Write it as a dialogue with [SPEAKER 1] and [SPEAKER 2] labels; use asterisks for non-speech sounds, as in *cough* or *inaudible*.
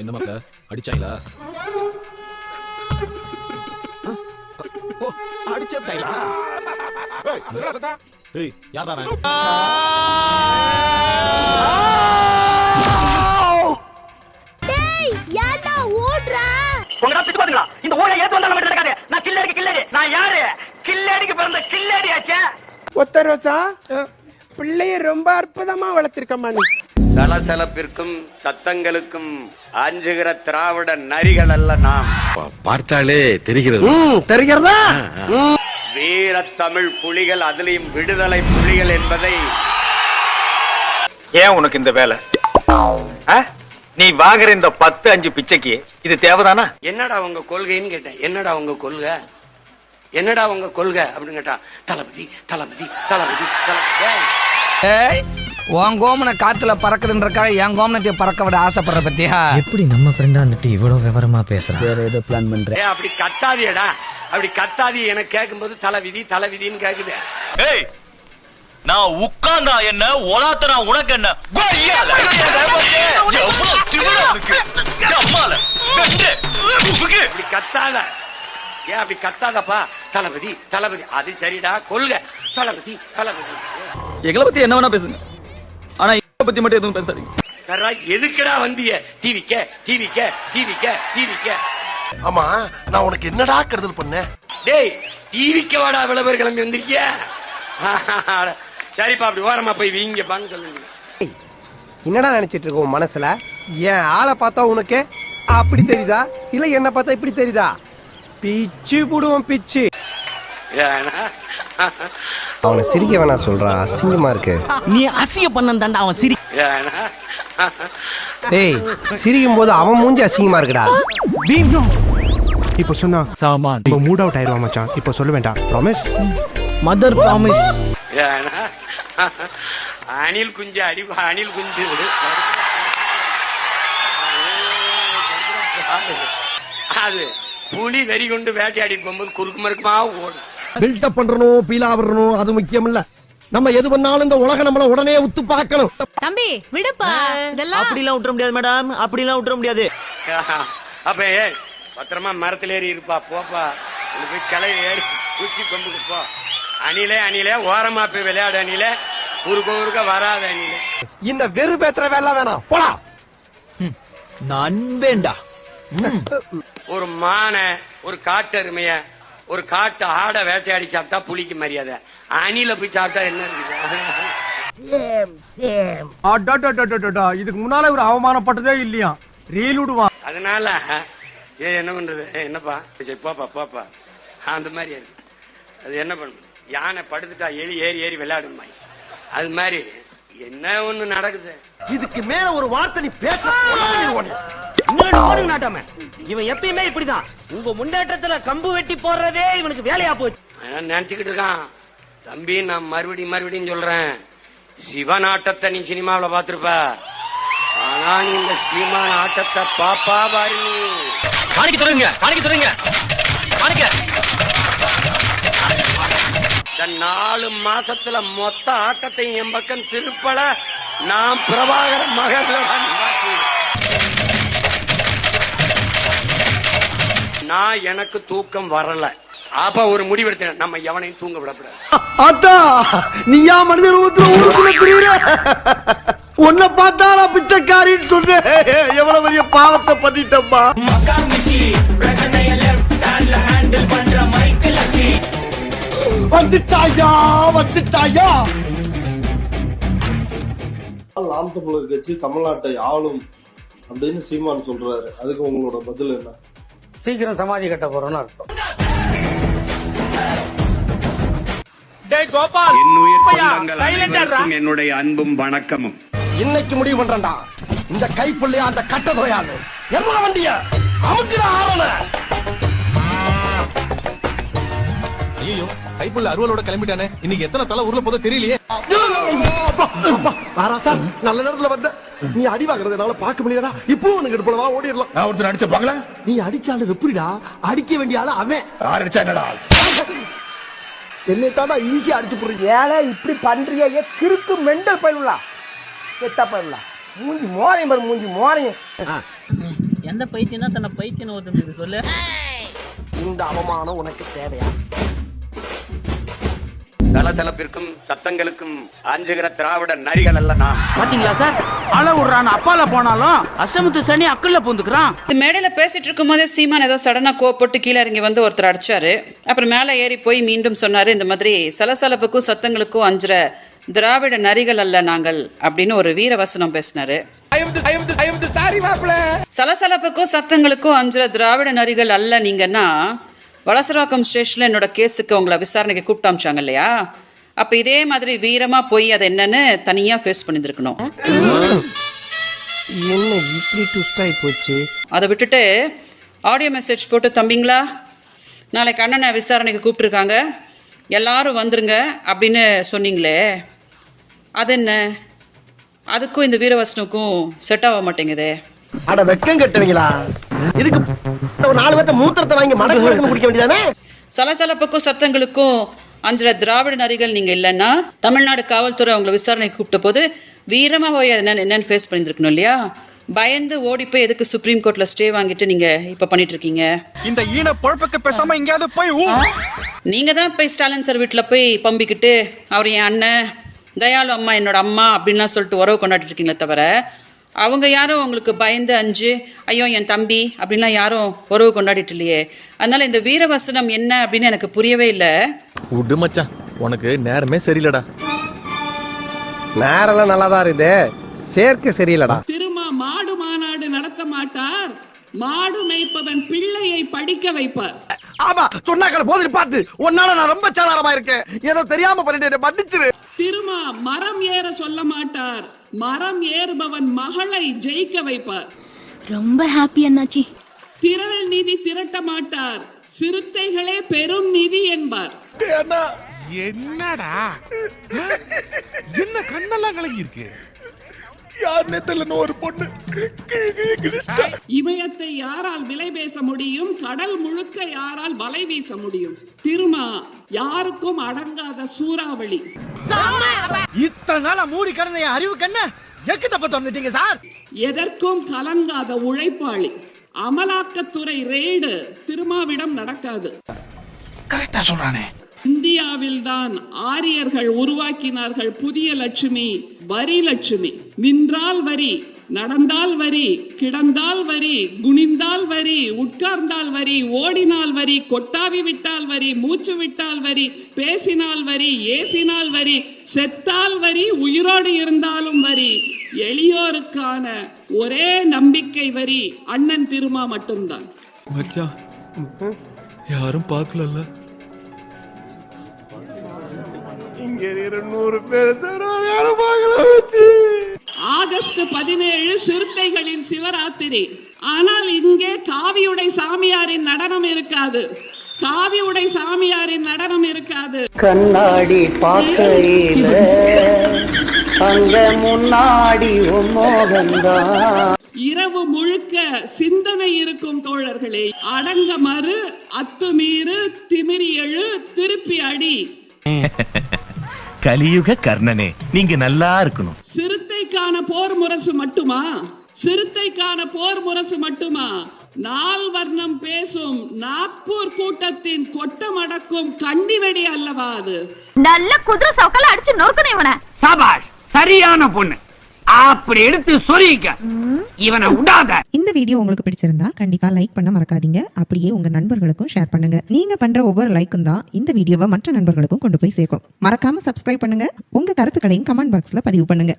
[SPEAKER 1] என்ன மாப்ள அடிச்சாங்களா? அடிச்சா ஏய் யாரா அவன்
[SPEAKER 2] டேய் ஏன்டா ஓடுறா?
[SPEAKER 3] உங்கடா பிச்சு பாத்துங்களா இந்த ஊழ ஏத்து வந்தா நம்ம நடக்காது நான் கில்லடிக்கு கில்லடி நான் யாரு? கில்லடிக்கு பிறந்த கில்லடி ஆச்சே?
[SPEAKER 4] ஒத்த ரோசா பிள்ளைய ரொம்ப அற்புதமா வளர்த்திருக்கம்மா நீ.
[SPEAKER 5] சலசலப்பிற்கும் சத்தங்களுக்கும் அஞ்சுகிற திராவிட நரிகள் அல்ல நாம்
[SPEAKER 6] பார்த்தாலே தெரிகிறது.
[SPEAKER 4] தெரிகிறதா?
[SPEAKER 5] வீர தமிழ் புலிகள் அதிலையும் விடுதலை புலிகள் என்பதை
[SPEAKER 7] ஏன் உனக்கு இந்த வேலை? நீ வாங்குற இந்த பத்து அஞ்சு பிச்சைக்கு இது தேவைதானா?
[SPEAKER 5] என்னடா உங்க கொள்கைன்னு கேட்டேன். என்னடா உங்க கொள்கை? என்னடா உங்க கொள்கை? அப்படின்னு கேட்டா தளபதி தளபதி தளபதி தளபதி.
[SPEAKER 8] உன் கோமனை காத்துல பறக்குதுன்றக்காக என் கோமனத்தை பறக்க விட ஆசைப்படுற பத்தியா?
[SPEAKER 9] எப்படி நம்ம ஃப்ரெண்டா வந்துட்டு இவ்வளவு விவரமா பேசுறான் வேற ஏதோ பிளான் பண்ற.
[SPEAKER 5] ஏய், அப்படி கத்தாதியடா அப்படி கத்தாதி எனக்கு கேட்கும்போது தலைவிதி தலைவிதின்னு கேக்குது.
[SPEAKER 6] ஏய் நான் உட்கார்ந்தா என்ன ஒலாத்தனா உனக்கு என்ன?
[SPEAKER 5] கத்தாத. ஏன் அப்படி கத்தாதப்பா? தளபதி தளபதி. அது சரிடா கொள்கை. தளபதி தளபதி.
[SPEAKER 1] எங்களை பத்தி என்ன வேணா பேசுங்க. பத்தி மட்டும் எதுவும் பேசாதீங்க.
[SPEAKER 5] சரா எதுக்குடா வந்திய? டிவிக்க டிவிக்க டிவிக்க டிவிக்க
[SPEAKER 10] ஆமா நான் உனக்கு என்னடா கெடுதல் பண்ணேன்?
[SPEAKER 5] டேய் டிவிக்க வாடா விளம்பர கிளம்பி வந்திருக்கிய? சரிப்பா அப்படி ஓரமா போய் வீங்கப்பான்னு சொல்லுங்க.
[SPEAKER 4] என்னடா நினைச்சிட்டு இருக்க உன் மனசுல? ஏன் ஆளை பார்த்தா உனக்கு அப்படி தெரியுதா? இல்ல என்ன பார்த்தா இப்படி தெரியுதா? பிச்சு புடுவோம் பிச்சு. அவனை சிரிக்க வேணா சொல்றா. அசிங்கமா இருக்கு.
[SPEAKER 9] நீ அசிய பண்ண தாண்டா அவன் சிரி
[SPEAKER 4] டேய் சிரிக்கும் போது அவன் மூஞ்சி அசிங்கமா இருக்குடா.
[SPEAKER 10] இப்ப சொன்னா சாமான். இப்ப மூட் அவுட் ஆயிருவா மச்சான். இப்ப சொல்ல வேண்டாம். ப்ராமிஸ்
[SPEAKER 9] மதர் ப்ராமிஸ்
[SPEAKER 5] அணில் குஞ்சு அடி அணில் குஞ்சு. அது. புலி வெறி கொண்டு வேட்டையாடி போகும்போது குறுக்கு மறுக்குமா ஓடும்.
[SPEAKER 10] பில்டப் பண்றணும் பீலா வரணும் அது முக்கியம் இல்ல நம்ம எது பண்ணாலும் இந்த உலக நம்மள உடனே உத்து பார்க்கணும்.
[SPEAKER 2] தம்பி விடுப்பா. இதெல்லாம்
[SPEAKER 9] அப்படிலாம் விட்டுற முடியாது மேடம். அப்படிலாம் விட்டுற முடியாது. *laughs*
[SPEAKER 5] அப்ப ஏய் பத்திரமா மரத்துல ஏறி இருப்பா போப்பா. உள்ள போய் கிளை ஏறி குச்சி கொண்டுட்டு போ அணிலே அணிலே ஓரமா போய் விளையாடு அணிலே. குறுக்க குறுக்க வராத அணிலே.
[SPEAKER 4] இந்த வெறு பேத்துற வேலை வேணாம். போடா.
[SPEAKER 9] நண்பேண்டா *laughs*
[SPEAKER 5] ஒரு மானை ஒரு காட்டெருமைய ஒரு காட்டு ஆடை வேட்டையாடி சாப்பிட்டா புலிக்கு மரியாதை. அணில போய் சாப்பிட்டா என்ன இருக்குது?
[SPEAKER 7] இதுக்கு முன்னால ஒரு அவமானப்பட்டதே இல்லையா? ரீல் விடுவான்
[SPEAKER 5] அதனால ஏ என்ன பண்றது? என்னப்பா? சரி போப்பா போப்பா அந்த மாதிரி அது. அது என்ன பண்ணும்? யானை படுத்துட்டா எலி ஏறி ஏறி விளையாடுமா அது மாதிரி. என்ன ஒண்ணு நடக்குது?
[SPEAKER 3] இதுக்கு மேல ஒரு வார்த்தை நீ பேச நாட்டாம இவன் எப்பயுமே இப்படிதான். உங்க முன்னேற்றத்துல கம்பு வெட்டி போடுறதே இவனுக்கு வேலையா போச்சு.
[SPEAKER 5] நினைச்சுக்கிட்டு இருக்கான். தம்பி நான் மறுபடியும் மறுபடியும் சொல்றேன். சிவன் ஆட்டத்தை நீ சினிமாவுல பாத்திருப்ப ஆனா நீ இந்த சீமான் ஆட்டத்தை பாப்பா பாரு
[SPEAKER 6] காணிக்க சொல்லுங்க காணிக்க சொல்லுங்க. காணிக்க.
[SPEAKER 5] இந்த நாலு மாசத்துல மொத்த ஆட்டத்தையும் என் பக்கம் திருப்பல. நான் பிரபாகர மகன்ல நான் எனக்கு தூக்கம் வரல. அப்ப ஒரு முடிவெடுத்தேன். நம்ம எவனையும் தூங்க விடக்கூடாது.
[SPEAKER 3] அத்தா நீயா மனித ரூபத்துல உன்னை பார்த்தாலா பிச்சைக்காரின்னு சொன்னேன். எவ்வளவு பெரிய பாவத்தை பண்ணிட்டப்பா வந்துட்டாயா வந்துட்டாயா?
[SPEAKER 10] நாம் தமிழர் கட்சி தமிழ்நாட்டை ஆளும் அப்படின்னு சீமான் சொல்றாரு. அதுக்கு உங்களோட பதில் என்ன?
[SPEAKER 4] சீக்கிரம் சமாதி கட்ட போறோம்னு அர்த்தம்.
[SPEAKER 5] என்னுடைய அன்பும் வணக்கமும்.
[SPEAKER 10] இன்னைக்கு முடிவு பண்றேன்டா. இந்த கைப்புள்ளையா அந்த கட்டதுறையாண்டு எவ்வளவு வண்டிய? அமுக்கிட ஆவண ஐயோ கைப்புள்ள அருவலோட கிளம்பிட்டானே. இன்னைக்கு எத்தனை தலை ஊர்ல போதோ தெரியலையே. நல்ல நேரத்துல வந்த நீ அடி வாங்குறது என்னால பார்க்க முடியலடா. இப்போ உனக்கு போலவா ஓடிடலாம். நான் ஒருத்தர் அடிச்ச பாக்கல நீ அடிச்சாலும் எப்படிடா? அடிக்க வேண்டிய ஆளு அவன். யார் அடிச்சா என்னடா? என்னை தாண்டா ஈஸியா அடிச்சு போடுறீங்க
[SPEAKER 4] ஏழை இப்படி பண்றியே கிறுக்கு மெண்டல் பயிலுலா. கெட்ட பயிலுலா. மூஞ்சி மோரையும் பாரு மூஞ்சி மோரையும்.
[SPEAKER 11] எந்த பைத்தியம் தான் தன்னை பைத்தியம் ஒருத்தருக்கு சொல்லு.
[SPEAKER 3] இந்த அவமானம் உனக்கு தேவையா?
[SPEAKER 5] சலசலப்பிற்கும் சத்தங்களுக்கும் அஞ்சுகிற திராவிட நரிகள் அல்ல நான்
[SPEAKER 11] பாத்தீங்களா சார்? அழ விடுறான் அப்பால போனாலும் அஷ்டமத்து சனி அக்கல்ல பூந்துக்கிறான்.
[SPEAKER 12] மேடையில பேசிட்டு இருக்கும் போதே சீமான் ஏதோ சடனா கோவப்பட்டு கீழே இறங்கி வந்து ஒருத்தர் அடிச்சாரு. அப்புறம் மேலே ஏறி போய் மீண்டும் சொன்னாரு இந்த மாதிரி சலசலப்புக்கும் சத்தங்களுக்கும் அஞ்சுற திராவிட நரிகள் அல்ல நாங்கள் அப்படின்னு ஒரு வீர வசனம் பேசினாரு சலசலப்புக்கும் சத்தங்களுக்கும் அஞ்சுற திராவிட நரிகள் அல்ல நீங்கன்னா வலசராக்கம் ஸ்டேஷன்ல என்னோட கேஸுக்கு உங்களை விசாரணைக்கு கூப்பிட்டு அமிச்சாங்க இல்லையா? அப்ப இதே மாதிரி வீரமா போய் அது என்னன்னு தனியா ஃபேஸ் பண்ணியிருக்கணும்
[SPEAKER 4] என்ன இப்படி போச்சு?
[SPEAKER 12] அதை விட்டுட்டு ஆடியோ மெசேஜ் போட்டு தம்பிங்களா நாளைக்கு அண்ணனை விசாரணைக்கு கூப்பிட்டுருக்காங்க. எல்லாரும் வந்துருங்க அப்படின்னு சொன்னீங்களே. அது என்ன? அதுக்கும் இந்த வீரவசனுக்கும் செட் ஆக மாட்டேங்குதே.
[SPEAKER 3] அட வெக்கம் கட்டுவீங்களா? இதுக்கு ஒரு நாலு பேர்த்த மூத்திரத்தை வாங்கி மடக்கு குடிக்க வேண்டியதானே?
[SPEAKER 12] சலசலப்புக்கும் சத்தங்களுக்கும் அஞ்சுற திராவிட நரிகள் நீங்கள் இல்லைன்னா தமிழ்நாடு காவல்துறை உங்களை விசாரணைக்கு கூப்பிட்ட போது வீரமாக போய் என்னன்னு என்னன்னு ஃபேஸ் பண்ணியிருக்கணும் இல்லையா? பயந்து ஓடி போய் எதுக்கு சுப்ரீம் கோர்ட்ல ஸ்டே வாங்கிட்டு நீங்க இப்ப பண்ணிட்டு இருக்கீங்க?
[SPEAKER 1] இந்த ஈன பொழப்புக்கு பேசாம எங்கேயாவது போய்
[SPEAKER 12] நீங்க தான் போய் ஸ்டாலின் சார் வீட்டில் போய் பம்பிக்கிட்டு அவர் என் அண்ணன் தயாளு அம்மா என்னோட அம்மா அப்படின்லாம் சொல்லிட்டு உறவு கொண்டாடிட்டு இருக்கீங்களே தவிர அவங்க யாரும் உங்களுக்கு பயந்து அஞ்சு ஐயோ என் தம்பி அப்படின்லாம் யாரும் உறவு கொண்டாடிட்டு இல்லையே. அதனால இந்த வீரவசனம் என்ன அப்படின்னு எனக்கு புரியவே இல்லை.
[SPEAKER 6] விடு மச்சான் உனக்கு நேரமே சரியில்லடா.
[SPEAKER 4] நேரெல்லாம் நல்லா தான் இருக்குது. சேர்க்கை சரியில்லடா.
[SPEAKER 12] திருமா மாடு மாநாடு நடத்த மாட்டார். மாடு மேய்ப்பவன் பிள்ளையை படிக்க வைப்பார்.
[SPEAKER 3] ஆமா சொன்னாக்கள் போதிரி பாத்து உன்னால நான் ரொம்ப சாதாரமா இருக்கேன் ஏதோ தெரியாம பண்ணிட்டு மன்னிச்சிரு.
[SPEAKER 12] திருமா மரம் ஏற சொல்ல மாட்டார். மரம் ஏறுபவன் மகளை ஜெயிக்க வைப்பார்.
[SPEAKER 2] ரொம்ப ஹாப்பி அண்ணாச்சி.
[SPEAKER 12] திரள் நிதி திரட்ட மாட்டார். சிறுத்தைகளே பெரும் நிதி என்பார்.
[SPEAKER 10] என்னடா? என்ன கண்ணெல்லாம் கலங்கி இருக்கு யார் நேத்தல ஒரு பொண்ணு
[SPEAKER 12] இமயத்தை யாரால் விலை பேச முடியும்? கடல் முழுக்க யாரால் வலை வீச முடியும்? திருமா யாருக்கும் அடங்காத சூறாவளி.
[SPEAKER 3] இத்தனை நாளா மூடி கிடந்த என் அறிவு கண்ண எக்கு தப்ப திறந்துட்டீங்க சார்?
[SPEAKER 12] எதற்கும் கலங்காத உழைப்பாளி. அமலாக்கத்துறை ரெய்டு திருமாவிடம் நடக்காது.
[SPEAKER 10] கரெக்டா சொல்றானே.
[SPEAKER 12] இந்தியாவில்தான் ஆரியர்கள் உருவாக்கினார்கள் புதிய லட்சுமி வரி லட்சுமி. நின்றால் வரி நடந்தால் வரி கிடந்தால் வரி குனிந்தால் வரி உட்கார்ந்தால் வரி ஓடினால் வரி கொட்டாவி விட்டால் வரி மூச்சு விட்டால் வரி பேசினால் வரி ஏசினால் வரி செத்தால் வரி உயிரோடு இருந்தாலும் வரி. எளியோருக்கான ஒரே நம்பிக்கை வரி அண்ணன் திருமா மட்டும்தான்.
[SPEAKER 6] யாரும் பார்க்கலல்ல.
[SPEAKER 10] இங்க இருநூறு பேர் யாரும் பார்க்கல வச்சு
[SPEAKER 12] ஆகஸ்ட் பதினேழு சிறுத்தைகளின் சிவராத்திரி. ஆனால் இங்கே காவியுடை சாமியாரின் நடனம் இருக்காது. காவியுடை சாமியாரின் நடனம் இருக்காது.
[SPEAKER 3] கண்ணாடி பார்க்கையில அங்க முன்னாடி
[SPEAKER 12] இரவு முழுக்க சிந்தனை இருக்கும் தோழர்களே அடங்க மறு அத்துமீறு திமிரி எழு திருப்பி அடி. *laughs*
[SPEAKER 6] கலியுக கர்ணனே நீங்க நல்லா இருக்கணும்.
[SPEAKER 12] சிறுத்தைக்கான போர் முரசு மட்டுமா? சிறுத்தைக்கான போர் முரசு மட்டுமா? நால் வர்ணம் பேசும் நாக்பூர் கூட்டத்தின் கொட்டமடக்கும் கண்டி வெடி அல்லவா அது?
[SPEAKER 2] நல்ல குதிரை சவுக்கல அடிச்சு நொறுக்கணும் இவனை.
[SPEAKER 11] சபாஷ் சரியான பொண்ணு. அப்படி எடுத்து சொரிக்க இவனை விடாத
[SPEAKER 13] இந்த வீடியோ உங்களுக்கு பிடிச்சிருந்தா கண்டிப்பா லைக் பண்ண மறக்காதீங்க. அப்படியே உங்க நண்பர்களுக்கும் ஷேர் பண்ணுங்க. நீங்க பண்ற ஒவ்வொரு லைக்கும் தான் இந்த வீடியோவை மற்ற நண்பர்களுக்கும் கொண்டு போய் சேர்க்கும். மறக்காம சப்ஸ்கிரைப் பண்ணுங்க. உங்க கருத்துக்களையும் கமெண்ட் பாக்ஸ்ல பதிவு பண்ணுங்க.